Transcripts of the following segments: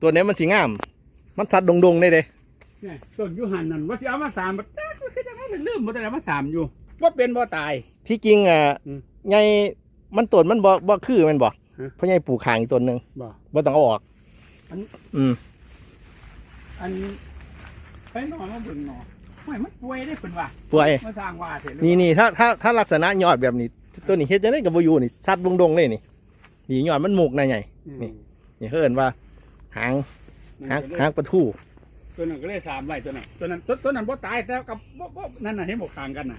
ตัวนี้มันสีงาม มันสัดดงๆได้เด้เนี่ยต้นอยูหันนั่นว่าสิเอามาสามบัดแต่ก็คือจะไม่เป็นลืมบ่แต่เอามาสามอยู่ว่าเป็นบ่ตาย ที่จริงอะอืมใหญ่มันต้นมันบ่บ่คือแมันบ่ฮะเพราะใหญ่ปลูกขางอีกต้นหนึงบ่ บ่ต้องเอาออกอัน อืมอันไปหน่อยมาเบิ่งหน่อยไม่มันป่วยได้เพิ่นว่าป่วยมาสร้างว่าเสร็จแล้วนี่นี่ถ้าถ้าถ้าลักษณะยอดแบบนี้ ตัวนี้เฮ็ดจังได๋ก็บ่อยู่นี่สัดดงๆเลยนี่นี่ยอดมันหมกนะใหญ่ อืมนี่ นี่เขาเอิ้นว่า หางหางนั่นก็เลยหางปลาทูตัวนั้นก็เลยสามไร่ตัวนั้นตัวนั้นตัวตัวนั้นบ่ตายแต่กับบ่บ่นั่นน่ะเห็นบ่ต่างกันน่ะ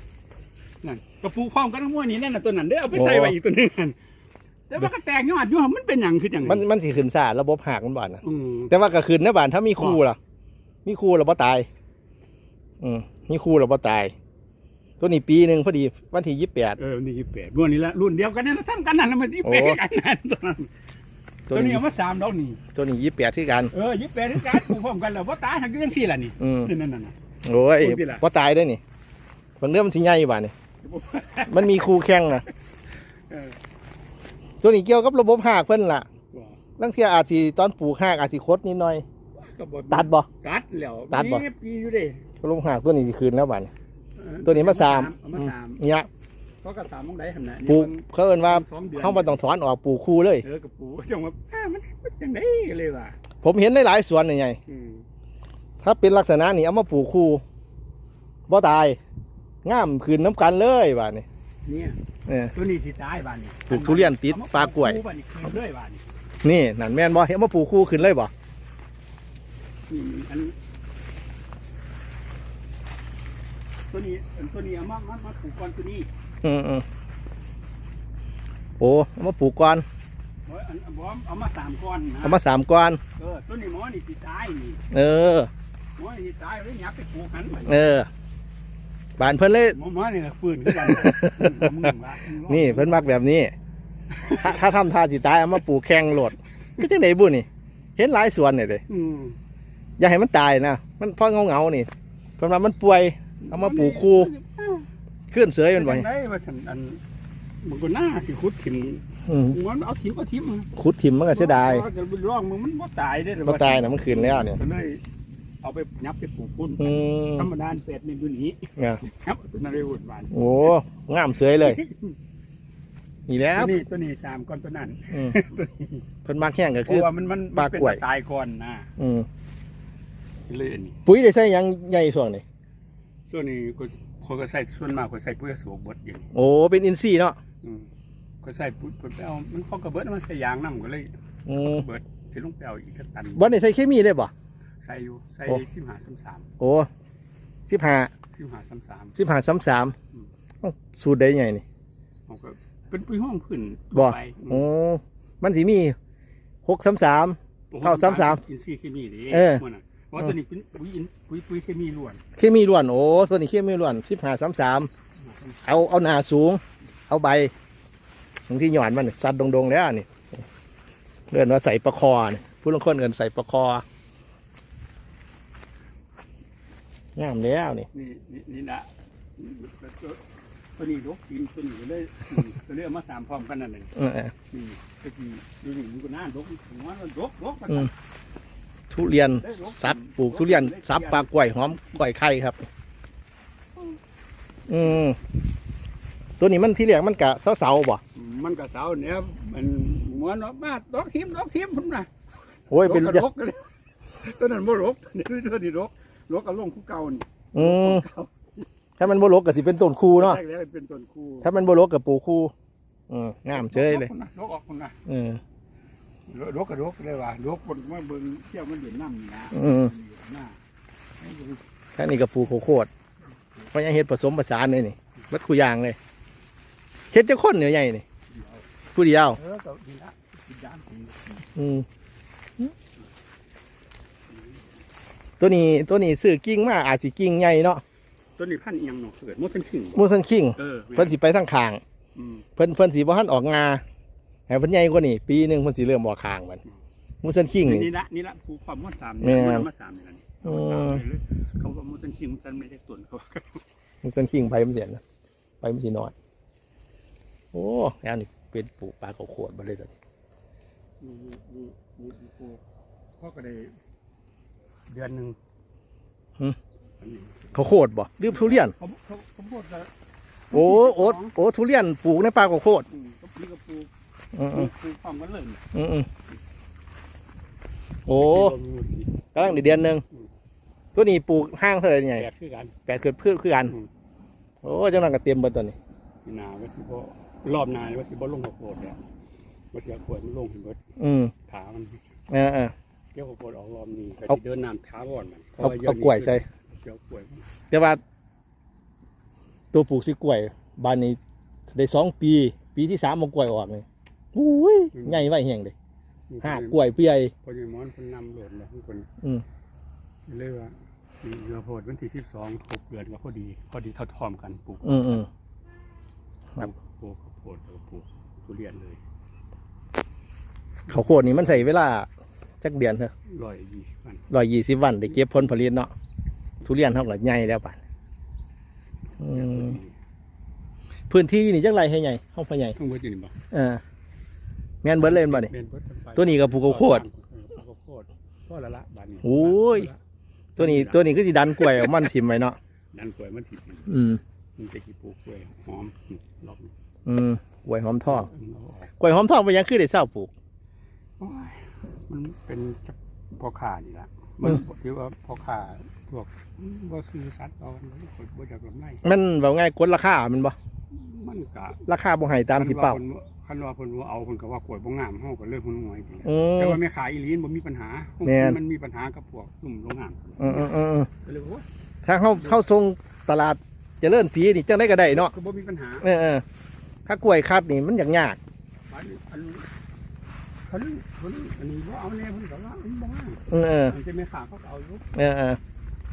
นั่นกระปูพร้อมกันทั้งมวลนี่นั่นน่ะตัวนั้นเด้อเอาไปใส่ไว้อีกตัวหนึงนั่นแต่ว่าก็แตกยอดอยู่หั่นมันเป็นหยังคือจังไงมันมันสิขึ้นซ่าระบบหากมันบ่นะอืมแต่ว่าก็ขึ้นนะบานถ้ามีคู่ล่ะ มีคู่แล้วบ่ตาย อืมมีคู่แล้วบ่ตาย ตัวนี้ปีหนึงพอดีวันที่28เออนี่ยี่แปดงวดนี้ละรุ่นเดียวกันนี่ละทำกันนั่นแล้วมันยี่แปดโอ้กันนั่นตัวนั้นตั ตัววนี้นี้เอามาสามดอกนี่ตัวนี้28ที่กัน เออยี่แปดที่การปลูกพร้อมกันแล้วว่าตายหักยังสี่ละนี่อืม นั่นนั่นน่ะ โอ้ยพูดดิล่ะบ่ตายได้อนี่บางเรื่องมันสิใหญ่บาดนี่มันมีคู่แข่งนะเออตัวนี้เกี่ยวกับระบบหากเพิ่นล่ะว่าลังเทียอาจสิตอนปลูกหากอาจสิคดนิดหน่อย ก็บ่ตัดบ่ ตัดแล้วตัดบ่มีปีอยู่เด้ระบบหากตัวนี้สิคืนแล้วบาดนี่เออตัวนี้มาสาม เอามาสามเนี่ย เพราะก็สามมองได้หั่นน่ะปลูกนี่เขาเอิ้นว่าสองเดือนเฮาบ่ต้องถอนออกปลูกคู่เลย เออกับปลูกจังว่าอ้ามันมันจังได๋เลยว่ะผมเห็นหลายๆสวนนี่ไงอืมถ้าเป็นลักษณะนี้เอามาปลูกคู่บ่ตายงามคืนน้ำกันเลยบาดนี่เนี่ยเออ ตัวนี้สิตายบ้านนี่ปลูกทุเรียนติดอมปลากล้วยปลูบ้านนี่คืนเลยบ้านนี่นี่นั่นแม่นบ่เห็นมาปลูกคู่ขึ้นเลยบ่นี่อันตัวนี้อันตัวนี้เอามามามาปลูกก่อนตัวนี้ อืมอืมโอ้เอามาปลูกก่อนเอาอันอันบอมเอามาสามก้อนนะเอามาสามก้อน เออตัวนี้หมอนี่สิตายนี่เออ หมอนี่สิตายเลยยับไปปลูกหันบัดเออ บานเพิ่นเลย หมอหมอนี่ก็ฟื้นขึ้นกันมึงว่ามึงลองนี่เพิ่นมักแบบนี้ ถ้าถ้าทำท่าสิตายเอามาปลูกแข่งโหลดก็จังไดบุนี่ เห็นหลายสวนนี่เด้อืมอย่าให้มันตายนะ มันพอเงาๆนี่เพิ่นว่ามันป่วย เอามาปลูกคู่ขึ้น เสยมันบ่ได้ว่าฉันอันมันก็น่าสิขุดถิ่มอืมมันเอาถิ่มเอาถิ่มขุดถิ่มมันก็เสียดายจะไปร่องมึงมันบ่ตายได้อบ่ตายนะมันขึ้นแล้วเนี่ยก็เลยเอาไปยับไปปลูกพุ่นอืมธรรมดาเป็ดนี่อยู่นี่เนี่ยครับเป็นอะไรหุ่นหวานโอ้งามเสยเลยนี่แหล้วตัวนี้ตัวนี้สามก้อนตัวนั้นอืมตัวนี้เพิ่นมักแห้งก็เพคือราะว่ามันมันปมัลานเป็นกล้วยตายก่อนนะอืมเลยอันนี้ปุ๋ยได้ใส่หยังใหญ่ส่วนนี่ส่วนนี้คน คนก็ใส่ส่วนมากคนใส่ปุ๋ยสูบบดอยู่นี่โอ้เป็นอินทรีย์เนาะอืมคนใส่ปุ๋ยคนไปเอามันพอกระเบิดมันใส่ยางน้ำก็เลยอืมกระเบิดสิลงไปเอาอีกกระตันบ่ได้ใส่เคมีเลยบ่ ใส่อยู่ใส่โอ้ สิบห้าสามสามโอ้สิบห้าสิบห้าสามสาม สิบห้าสามสามอืมสูตรได้ไงนี่เขาก็เป็นปุ๋ยห้องพื้นบ่ไปโอ้มันสิมีหกสามสามเท่าซ้ำๆอินทรีย์เคมีดิเออ มันน่ะ เพราะตัวนี้เป็นปุ๋ยอินปุ๋ยปุ๋ยเคมีล้วนเคมีล้วนโอ้ตัวนี้เคมีล้วนสิบห้าสามสามเอาเอาหนาสูง เอาใบบางที่หย่อนมันสัดดงๆแล้วนี่เรียนว่าใส่ประคอนี่ผู้ลางคนเอินใส่ประคองามแล้วนี่นี่นี่นี่นะตัวตัวนี้ลกกินตัวนี้ก็เลยอืมก็เลยเอามาสามพร้อมกันนั่นเองเออนี่ตะกี้ดูนี่มันก็น่าลกหัวมันลกลกมันอืม ทุเรียนได้ลกซับปลูกทุเรียนซับปลากล้วยหอมกล้วยไข่ครับ อืมตัวนี้มันที่เรียกมันกะเสาๆบ่มันก็เสาเนี่ยมันหัวเนาะมาดอกทิมดอกทิมพุ่นน่ะโอ้ยเป็นลกก็ลกกันเลยตัวนั้นบ่ลกนี่ตัวนี้ลกลกก็ลงคู่เก่านี่อืมเก่าถ้ามันบ่ลกก็สิเป็นต้นคูเนาะแรกแล้วเป็นต้นคู่ถ้ามันบ่ลกกับปลูกคูอืมงามเฉยเลยลกออกคนน่ะอืม ลกก็ลกเลยว่าลกคนมาเบิ่งเที่ยวมันเด่นน้ำนี่นะอืมหน้าแค่นี้ก็ปลูกข้าวโพดเพราะยังเฮ็ดผสมผสานเลยนี่เบัดคู่อย่างเลยเฮ็ดจะคนเหนือใหญ่นี่ผู้เดียวเออก็ดีละกินยามกินอืมตัวนี้ตัวนี้ซื้อกิ่งมาอาจสิกิ่งใหญ่เนาะต้นนี้พันธุ์อิหยังเนาะเกิดมดทันขึ้นมูสันคิงเออเพิ่นสิไปทางข้างอืม เพิ่นเพิ่นสิบ่ทันออกงา ให้เพิ่นใหญ่กว่านี้ปีหนึงเพิ่นสิเริ่มออกข้างมันมูสันคิงนี่นี่ละนี่ละผูความมดสามแม่นี่มันมาสามนี่ละนี่อืมเขาว่ามดทันขึ้นมันไม่ได้ต้นเขาว่ากันมูสันคิงไปมันเสียนะไปมันสิน้อยโอ้แล้วนี่เป็นปลูกปลาข้าวโพดบ่เลยตอนนี้นี่นี่นี่นี่ปลูกพ่อก็ได้เดือนหนึ่งหึอันนี้เขาวโคตรบ่หรือทุเรียนเขาเขาเขาพูดแล้วโอ้โอ้โอ้ทุเรียนปลูกในป่าข้าวโพดอืมก็นี่ก็ปลูก อืมปลูกปลูกพร้อมกันเลยอืมอืมโอ้กำลังได้เดือนหนึ่งตัวนี้ปลูกห้างเท่าไหร่เนี่ยแปดคือกันแปดเกิดพืชคือกันอืมโอ้จังนั้นก็เตรียมเบิดตัวนี้มีนาว่าสิบ่รอบหนาว่าสิบ่ลงข้าวโพดเนี่ยว่าสิเอาขวดมันลงเห็นเบิดอืมถามันเออเออเกี่ยวข้าวโพดออกรอบนี้ก็เอาสิเดินน้ำท้าก่อนมันเอาเอากล้วยใส่เกี่ยวกล้วยแต่ว่า ตัวปลูกสิกล้วย บานนี้ได้สองปี ปีที่สามเอากล้วยออกเลย อุ้ยใหญ่ไว้แห้งเลยห้ากล้วยเปียยพอดีหมอนคนนำโหลดแล้วคนอืมเลยว่ามีข้าวโพดวันที่สิบสองหกเดือนก็พอดี พอดีเท่าทอมกันปลูกอืมอืมคปรับลูกปลูกข้าวโพดแล้วก็ปลูกทุเรียนเลยข้าวโพดนี่มันใส่เวลาจักเดือนเถอะร้อยยี่สิบวันร้อยยี่สิบวันได้เก็บผลผลิตเนาะทุเรียนเท่ากับใหญ่แล้วป่านอืมพื้นที่นี่จักไรให้ใหญ่ห้องพ่อใหญ่ต้องเบิดอยู่นี่บ่เออ แม่นเบิดเลยบ่นี่เรียนเบิดกันไปตัวนี้ก็ปลูกข้าวโพดเออปลูกข้าวโพดพ่อละละบานนี้โอ้ย ตัวนี้ตัวนี้คือสิดันกล้วยเอามันทิมไว้เนาะดันกล้วยมันถิดนี่อืมมันจะกี่ปลูกกล้วยหอมรอบนี้อืมกล้วยหอมทองเอาออกกล้วยหอมทองไปยังคือได้เศร้าปลูก โอ้ยมันเป็นจักพ่อค้านี่ละมันคือว่าพ่อค้าพวกบ่ซื้อสัตว์เอาคนบ่จากลำไรมันแบบง่ายกดราคามันบ่ มันกะราคาบ่ให้ตามที่เป้า คันว่าเพิ่นว่าเอาเพิ่นก็ว่ากล้วยบ่งามเฮาก็เลิกหุ่นหวยจริงอืมแต่ว่าแม่ขายอีหลีนบ่มีปัญหาแม่น มันมีปัญหากับพวกซุ่มโรงงานอืมอืมอืมอืมก็เลยว่าถ้าเขาเข้าทรงตลาดเจริญสีนี่จังได้ก็ได้เนาะก็บ่มีปัญหา เออเออถ้ากล้วยคัดนี่มันอยากยากอันอันคันคันอันนี้บ่เอาแน่เพิ่นก็ว่ามันบ่งามเออเออมันจะแม่ค้าเขาก็เอาอยู่เออเออ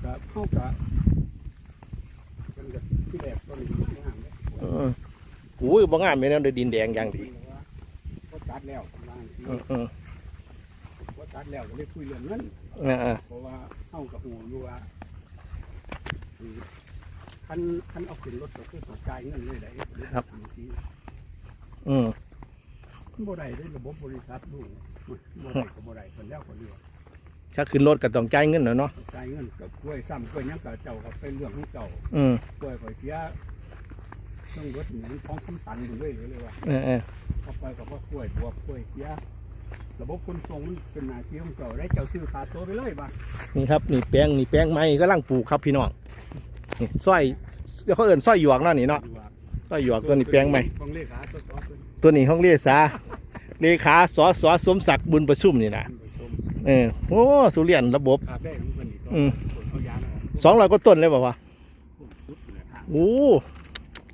ก็เฮาก็มันก็ที่แรกก็มีบ่งามเลยเอออุ้ ยบ่งามเลยนะโดยดินแดงอย่างดีก็ตัดแล้วบางทีอืมอืมก็ตัดแล้วก็เลยคุยเรื่องเงินเออเออเพราะว่าเฮากับหูอยู่ว่าอืมคันคันเอาขึ้นรถก็คือต้องจ่ายเงินเลยได้ครับอืมบ่ได้ได้ระบบบริษัทดูบ่ได้ก็บ่ได้คนแล้วคนเดียวถ้าขึ้นรถก็ต้องจ่ายเงินน่ะเนาะจ่ายเงินกับกล้วยซ้ำกล้วยหยังก็เจ้าก็เป็นเรื่องของเจ้าอืมกล้วยข่อยเสีย ต้องรถเหมือนท้องคำตันอยู่เลยเลยว่าเออเออเข้าไปกับว่ากล้วยบวกกล้วยเสียระบบขนส่งมันเป็นหน้าที่ของเจ้าได้เจ้าซื้อขาดตัวไปเลยบ่านี่ครับนี่แป้งนี่แป้งไม้กำลังปลูกครับพี่น้องนี่สร้อยเดี๋ยวเขาเอิ่นสร้อยหยวกเนาะนี่เนาะดูว่าสร้อยหยวกตัวนี้แป้งไม้ของเลขาตัวตัวเพิ่นตัวนี้ห้องเลขาเลขาสอสอสมศักดิ์บุญประชุมนี่นะท่านผู้ชมเออโอ้ทุเรียนระบบคาเฟ่ของเพิ่นนี่ก็อืมเขายางออกสองร้อยกว่าต้นเลยบอกว่าสุดเลยฮะโอ้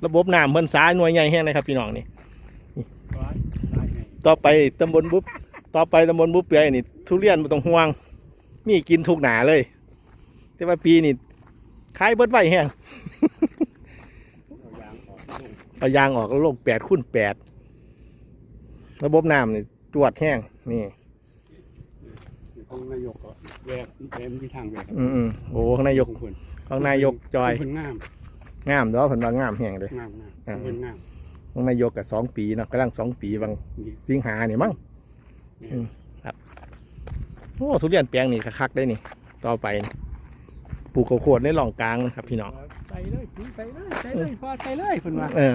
ระบบน้ำเพิ่นสายหน่วยใหญ่แห้งเลยครับพี่น้องนี่ร้อยตายไงต่อไปตำบลบุ๊บต่อไปตำบลบุ๊บเปียนี่ ทุเรียนไม่ต้องห่วง มีกินทุกหนาเลย แต่ว่าปีนี่ขายเบิดไว้แห้ง เอายางออกลงเอายางออกแล้วลงแปดคูณแปดระบบน้ำนี่ตรวจแห้งนี่ ของนายกก็แวกแวกที่ทางแวกอืมอืมโอ้ข้างนายกของเพิ่นข้างนายกจอยเพิ่นงาม งามเด้อเพิ่นว่างามแห้งเลย งามงามอ่าเพิ่นงามข้างนายกกับสองปีเนาะกำลังสองปีบางนี่สิงหานี่มั้งนี่อืม โอ้ทุเรียนแปลงนี่คักๆได้นี่ ต่อไปนี่ปลูกข้าวโพดในร่องกลางนะครับพี่น้อง ใส่เลยปุ๋ยใส่เลยใส่เลยพอใส่เลยเพิ่นว่าเออ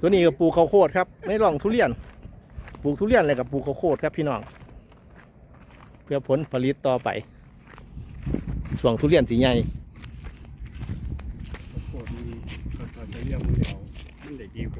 ตัวนี้ก็ปลูกข้าวโพดครับในร่องทุเรียน ปลูกทุเรียนอะไรกับปลูกข้าวโพดครับพี่น้อง เพื่อผลผลิตต่อไป ช่วงทุเรียนสีใหญ่ โคตรมีก็จะ เรียกมันเดียวมันได้ดีกว่า